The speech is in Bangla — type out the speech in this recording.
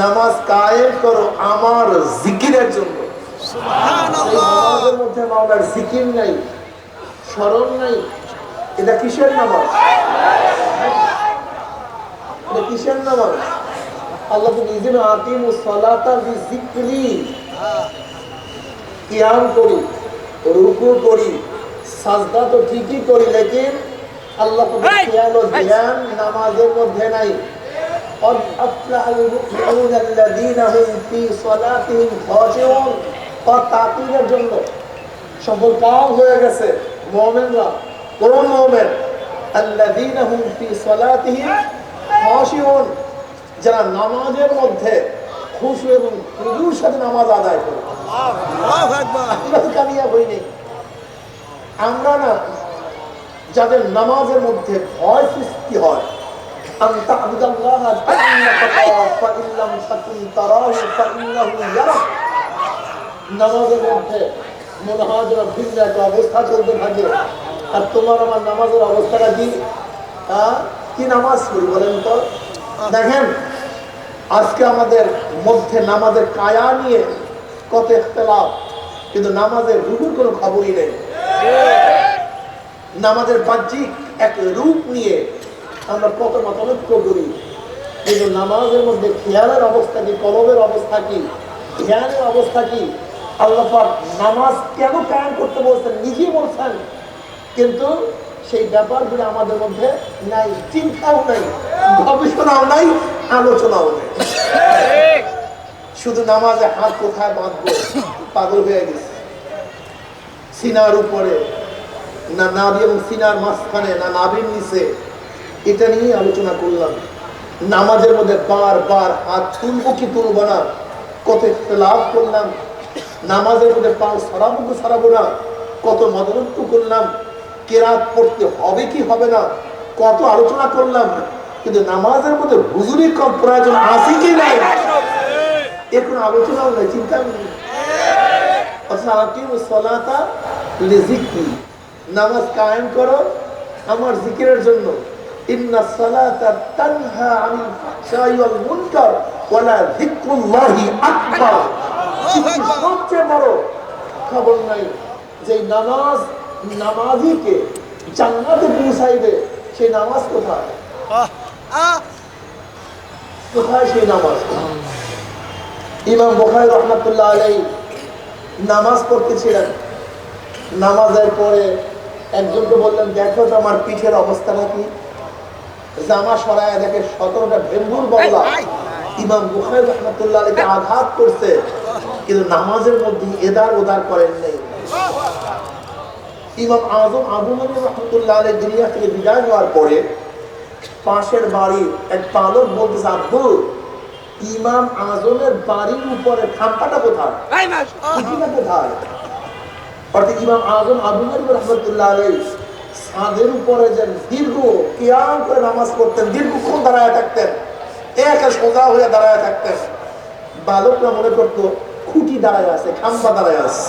নামাজ কায়েম করো আমার জিকিরের জন্য। মধ্যে মাওলার জিকির নাই স্মরণ নাই। এটা কিসের নামাজ? এটা কিসের নামাজ? আল্লাহ তো নিজে আতিমু সালাতা কিয়াম করি রুকু করি সাজদা তো ঠিকই করি লেকিন আল্লাহ নামাজের মধ্যে নাই। জন্য। সফল কাম যারা নামাজের মধ্যে খুশু এবং খুজুর সাথে নামাজ আদায় করে। আমরা না যাদের নামাজের মধ্যে ভয় সৃষ্টি হয় নামাজের মধ্যে অবস্থা থাকে। আর তোমার আমার কি? নামাজ বলেন তো? দেখেন, আজকে আমাদের মধ্যে নামাজের কায়া নিয়ে কত ইতলাফ কিন্তু নামাজের রুগুর কোনো খবরই নেই। নামাজের বাহ্যিক এক রূপ নিয়ে আমরা কত মতানৈক্য করি। কিন্তু নামাজের মধ্যে খেয়ালের অবস্থা কি, কলবের অবস্থা কি? খেয়ালের অবস্থা কি? আল্লাহ নামাজ কেন কায়ন করতে বলছেন? নিজেই বলছেন। কিন্তু সেই ব্যাপারগুলো আমাদের মধ্যে নাই, চিন্তাও নাই, গবেষণাও নাই, আলোচনাও নেই। শুধু নামাজে হাত কোথায় বাঁধবো? পাগল হয়ে গেছে। সিনার উপরে। না নাবি এবং সিনার মাঝখানে, না নাবির নিচে, এটা নিয়ে আলোচনা করলাম। নামাজের মধ্যে বার হাত তুলবো কি তুলবো না, কত লাভ করলাম। নামাজের মধ্যে পাও সরাবো কি সরাবো না, কত মদনত্ব করলাম। কেরাত পড়তে হবে কি হবে না, কত আলোচনা করলাম। কিন্তু নামাজের মধ্যে হুজুরি কম প্রয়োজন আছে কি নাই? এর কোনো আলোচনাও নেই চিন্তা নেই অথচ আকিমু সলাতা লিযিকরি নামাজ কায়েম করো আমার জিকিরের জন্য। ইন্না সালাতা তানহা আনিল ফাহশাই ওয়াল মুনকার ওয়ালা যিকরুল্লাহি আকবার। সবচেয়ে বড় খবর নাই যে নামাজ নামাজিকে জান্নাতে পৌঁছাইবে সেই নামাজ কোথায়? কোথায় সেই নামাজ? ইমাম রহমাতুল্লাহ নামাজ পড়তেছিলেন। নামাজের পরে একজনকে বললেন দেখো তো আমার পিঠের অবস্থাটা কি? জামা সরায় দেখে সতেরোটা ভেম্বুর বললা ইমাম বুখারী রহমাতুল্লাহ আলাইকে আঘাত করছে কিন্তু নামাজের মধ্যে এদার ওদার করেন নেই। ইমাম আজম আবু নবী রহমতুল্লাহ আলাই দুনিয়া থেকে বিদায় হওয়ার পরে পাশের বাড়ির এক পালক বলতেছে আব্বু ইমাম আজমের বাড়ির উপরে খাম্পাটা কোথায়? কোথায়? অর্থাৎ ইমাম আজম আবু নবী রহমতুল্লাহ আলাই সাঁদের উপরে যে দীর্ঘ কিয়াম করে নামাজ পড়তেন, দীর্ঘক্ষণ দাঁড়ায় থাকতেন, একা সোজা হয়ে দাঁড়ায় থাকতেন। বালকরা মনে করতো, খুঁটি দাঁড়ায় আছে, খাম্বা দাঁড়ায় আছে।